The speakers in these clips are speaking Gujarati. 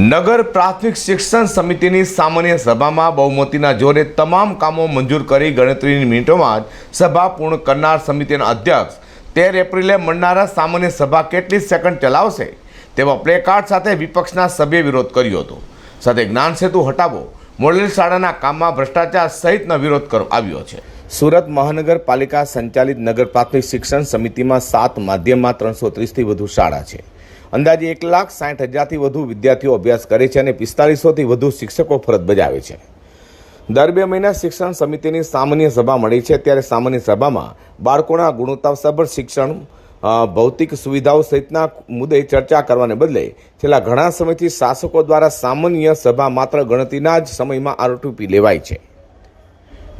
નગર પ્રાથમિક શિક્ષણ સમિતિની સામાન્ય સભામાં બહુમતીના જોરે તમામ કામો મંજૂર કરી ગણતરીની મિનિટોમાં જ સભા પૂર્ણ કરનાર સમિતિના અધ્યક્ષ તેર એપ્રિલે મળનારા સામાન્ય સભા કેટલી સેકન્ડ ચલાવશે તેવા પ્લેકાર્ડ સાથે વિપક્ષના સભ્યે વિરોધ કર્યો હતો. સાથે જ્ઞાન સેતુ હટાવો, મોડેલ શાળાના કામમાં ભ્રષ્ટાચાર સહિતનો વિરોધ કરવામાં આવ્યો છે. સુરત મહાનગરપાલિકા સંચાલિત નગર પ્રાથમિક શિક્ષણ સમિતિમાં સાત માધ્યમમાં ત્રણસો ત્રીસથી વધુ શાળા છે. અંદાજે એક લાખ સાઠ હજારથી વધુ વિદ્યાર્થીઓ અભ્યાસ કરે છે અને પિસ્તાલીસોથી વધુ શિક્ષકો ફરજ બજાવે છે. દર બે મહિના શિક્ષણ સમિતિની સામાન્ય સભા મળી છે. ત્યારે સામાન્ય સભામાં બાળકોના ગુણવત્તાસભર શિક્ષણ ભૌતિક સુવિધાઓ સહિતના મુદ્દે ચર્ચા કરવાને બદલે છેલ્લા ઘણા સમયથી શાસકો દ્વારા સામાન્ય સભા માત્ર ગણતરીના જ સમયમાં આરોપી લેવાય છે.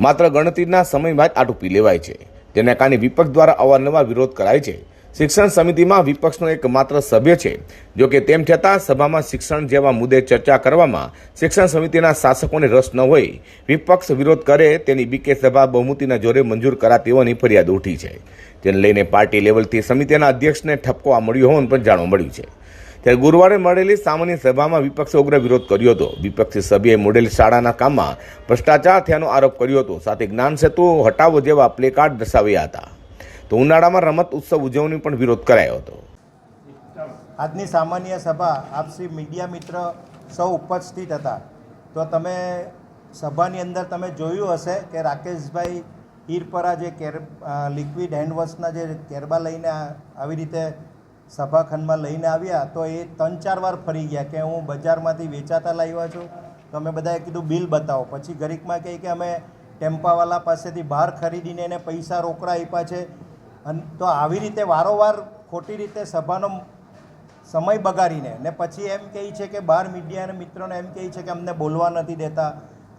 માત્ર ગણતરીના સમયમાં જ આટોપી લેવાય છે. જેના કારણે વિપક્ષ દ્વારા અવારનવાર વિરોધ કરાય છે. શિક્ષણ સમિતિમાં વિપક્ષનો એક માત્ર સભ્ય છે. જો કે તેમ છતાં સભામાં શિક્ષણ જેવા મુદ્દે ચર્ચા કરવામાં શિક્ષણ સમિતિના શાસકોને રસ ન હોય. વિપક્ષ વિરોધ કરે તેની બીકે સભા બહુમતીના જોરે મંજૂર કરાતી હોવાની ફરિયાદ ઉઠી છે. જેને લઈને પાર્ટી લેવલથી સમિતિના અધ્યક્ષને ઠપકો આ મળ્યો હોવાનું પણ જાણવા મળ્યું છે. ત્યારે ગુરુવારે મળેલી સામાન્ય સભામાં વિપક્ષે ઉગ્ર વિરોધ કર્યો હતો. વિપક્ષી સભ્યએ મોડેલ શાળાના કામમાં ભ્રષ્ટાચાર થયાનો આરોપ કર્યો હતો. સાથે જ્ઞાન સેતુ હટાવો જેવા પ્લેકાર્ડ દર્શાવ્યા હતા. તો ઉનાળામાં રમત ઉત્સવ ઉજવણી પણ વિરોધ કરાયો હતો. આજની સામાન્ય સભા આપસી મીડિયા મિત્ર સૌ ઉપસ્થિત હતા. તો તમે સભાની અંદર તમે જોયું હશે કે રાકેશભાઈ ઈરપરા જે કેર લિક્વિડ હેન્ડવોશના જે કેરબા લઈને આવી રીતે સભાખંડમાં લઈને આવ્યા, તો એ ત્રણ ચાર વાર ફરી ગયા કે હું બજારમાંથી વેચાતા લાવ્યા છું. તો અમે બધાએ કીધું, બિલ બતાવો. પછી ગરીકમાં કહે કે અમે ટેમ્પાવાલા પાસેથી બહાર ખરીદીને એને પૈસા રોકડા આપ્યા છે. અન તો આવી રીતે વારંવાર ખોટી રીતે સભાનો સમય બગાડીને ને પછી એમ કહે છે કે બહાર મીડિયાના મિત્રોને એમ કહે છે કે અમને બોલવા નથી દેતા.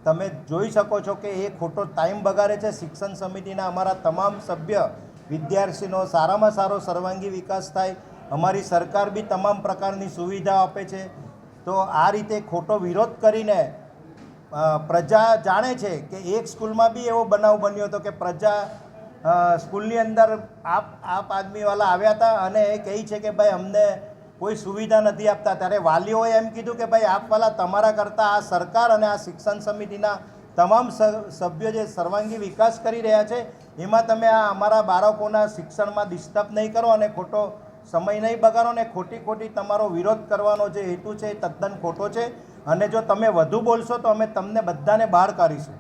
તમે જોઈ શકો છો કે એ ખોટો ટાઈમ બગાડે છે. શિક્ષણ સમિતિના અમારા તમામ સભ્ય, વિદ્યાર્થીનો સારામાં સારો સર્વાંગી વિકાસ થાય. અમારી સરકાર બી તમામ પ્રકારની સુવિધા આપે છે. તો આ રીતે ખોટો વિરોધ કરીને પ્રજા જાણે છે કે એક સ્કૂલમાં બી એવો બનાવ બન્યો હતો કે પ્રજા સ્કૂલની અંદર આપ આપ આદમીવાલા આવ્યા હતા અને એ કહે છે કે ભાઈ અમને કોઈ સુવિધા નથી આપતા. ત્યારે વાલીઓએ એમ કીધું કે ભાઈ આપવાલા તમારા કરતાં આ સરકાર અને આ શિક્ષણ સમિતિના તમામ સભ્યો જે સર્વાંગી વિકાસ કરી રહ્યા છે, એમાં તમે આ અમારા બાળકોના શિક્ષણમાં ડિસ્ટર્બ નહીં કરો અને ખોટો સમય નહીં બગાડો ને ખોટી ખોટી તમારો વિરોધ કરવાનો જે હેતુ છે એ તદ્દન ખોટો છે. અને જો તમે વધુ બોલશો તો અમે તમને બધાને બહાર કાઢીશું.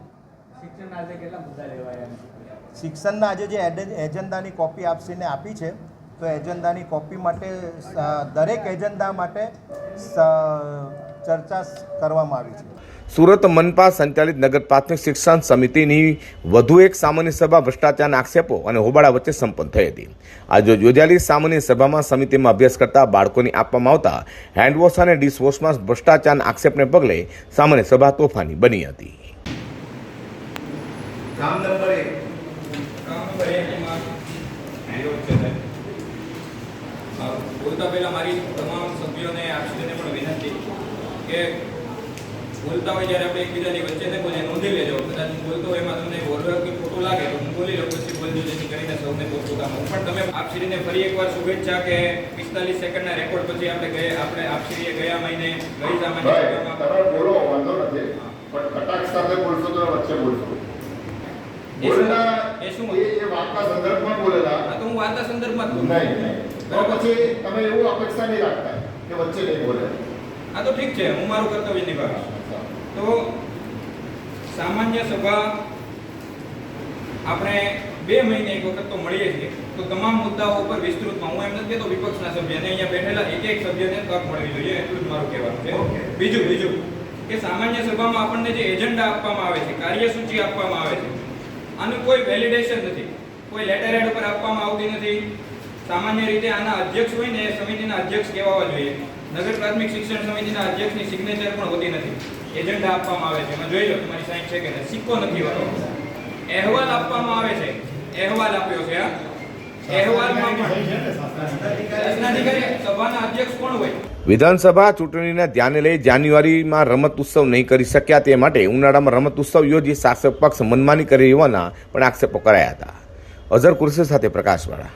શિક્ષણ કેટલા મુદ્દા લેવાયા? શિક્ષણના આજે જે એડ- એજન્ડાની કોપી આપસીને આપી છે તો એજન્ડાની કોપી માટે દરેક એજન્ડા માટે સ- ચર્ચા કરવામાં આવી છે. સુરત મનપા સંચાલિત નગર પ્રાથમિક શિક્ષણ સમિતિની વધુ એક સામાન્ય સભા ભ્રષ્ટાચારના આક્ષેપો અને હોબાળા વચ્ચે સંપન્ન થઈ હતી. આજે યોજાયેલી સામાન્ય સભામાં સમિતિમાં અભ્યાસ કરતા બાળકોને આપવામાં આવતા હેન્ડવોશ અને ડિશવોશમાં ભ્રષ્ટાચારના આક્ષેપને પગલે સામાન્ય સભા તોફાની બની હતી. કામ નંબર એક કામ નંબર એક એમાં છે બોલતા પહેલાં મારી તમામ સભ્યોને આપશ્રીને પણ વિનંતી કે બોલતા હોય જ્યારે આપણે એકબીજાની વચ્ચે ને નોંધી લેજો કદાચ બોલતો હોય એમાં તમને બોલવા કે લાગે તો હું બોલી લઉં પછી બોલજો જેથી કરીને સૌને પોતપોતાનું પણ તમે આપશ્રીને ફરી એકવાર શુભેચ્છા કે પિસ્તાલીસ સેકન્ડના રેકોર્ડ પછી આપણે ગયા આપણે આપશ્રીએ ગયા મહિને ગઈ સામાન્ય બોલો, વાંધો નથી. પણ કટાક્ષ સાથે બોલશો તો વચ્ચે બોલશો. સામાન્ય સભા આપણે બે મહિને એક વખત તો મળીએ છીએ. તો તમામ મુદ્દાઓ ઉપર વિસ્તૃતમાં. હું એમ નથી કહેતો વિપક્ષના સભ્યને અહીંયા બેઠેલા એક એક સભ્યને તક મળવી જોઈએ. એટલું જ મારું કહેવાનું છે. બીજું બીજું કે સામાન્ય સભામાં આપણને જે એજન્ડા આપવામાં આવે છે કાર્યસૂચિ આપવામાં આવે છે આનું કોઈ વેલિડેશન નથી. કોઈ લેટર હેડ ઉપર આપવામાં આવતી નથી. સામાન્ય રીતે આના અધ્યક્ષ હોય ને એ સમિતિના અધ્યક્ષ કહેવા જોઈએ. નગર પ્રાથમિક શિક્ષણ સમિતિના અધ્યક્ષની સિગ્નેચર પણ હોતી નથી. એજન્ડા આપવામાં આવે છે. એમાં જોઈ લો તમારી સાઈન છે કે નહીં? સિક્કો નથી હોતો અહેવાલ આપવામાં આવે છે. અહેવાલ આપ્યો છે આ અહેવાલમાં પણ શાસનાધિકારી સભાના અધ્યક્ષ કોણ હોય? વિધાનસભા ચૂંટણીને ધ્યાને લઈ જાન્યુઆરીમાં રમત ઉત્સવ નહીં કરી શક્યા તે માટે ઉનાળામાં રમત ઉત્સવ યોજી શાસક પક્ષ મનમાની કરી હોવાના પણ આક્ષેપો કરાયા હતા. અઝર કુરશી સાથે પ્રકાશવાળા.